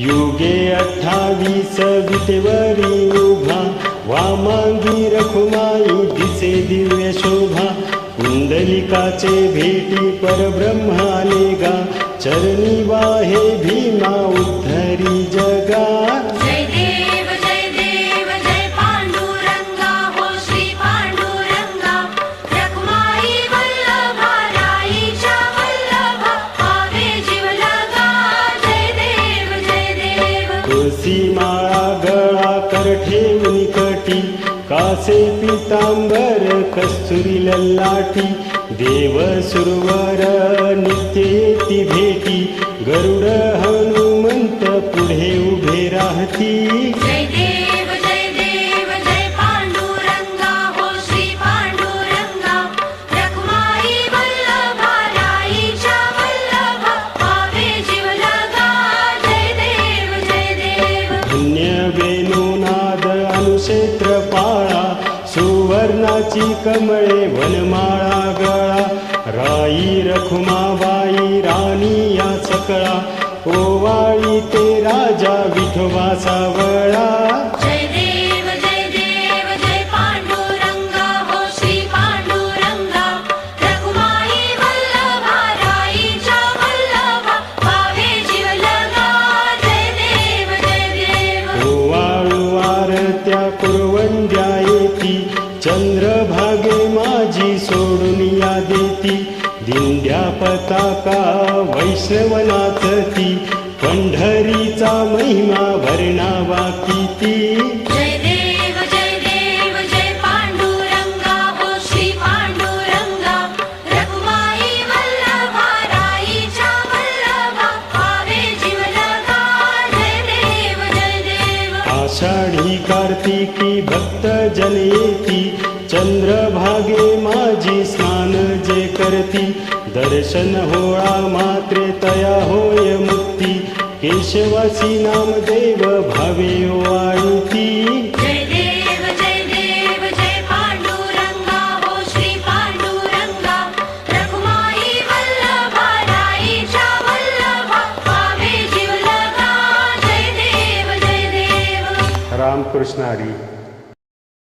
युगे अठ्ठावीस विटेवरी उभा वामांगी रखुमाई दिसे दिव्य शोभा कुंडलिकाचे भेटी परब्रह्म आले गा चरणी तुळसी माळा गळा कर ठेवून कटी कासे पितांबर कस्तुरी ललाटी देव सुरवर नित्य येती भेटी गरुड सुवर्णाची कमळे वनमाळा गळा. राई रखुमाबाई राणी या सकळा. ओवाळी ते राजा विठोबा सावळा जय देव जय देव जय पांडुरंगा हो श्री पांडुरंगा. रखुमाई वल्लभा राईच्या वल्लभा. पावे जीव लगा जय देव जय देव. ओवाळू आरत्या कुरवंद्या येती चंद्रभागे माझी सोडून या देती. दिंड्या पताका वैष्णवनाथ ती. पंढरीचा महिमा भरणावा किती. आषाढी कार्तिकी भक्त जन येती चंद्रभागे माझी स्नान जे करती. दर्शन होळा मात्रे तया होय मुक्ती. केशवासी नामदेव भावे ओवाळती रामकृष्ण हरी.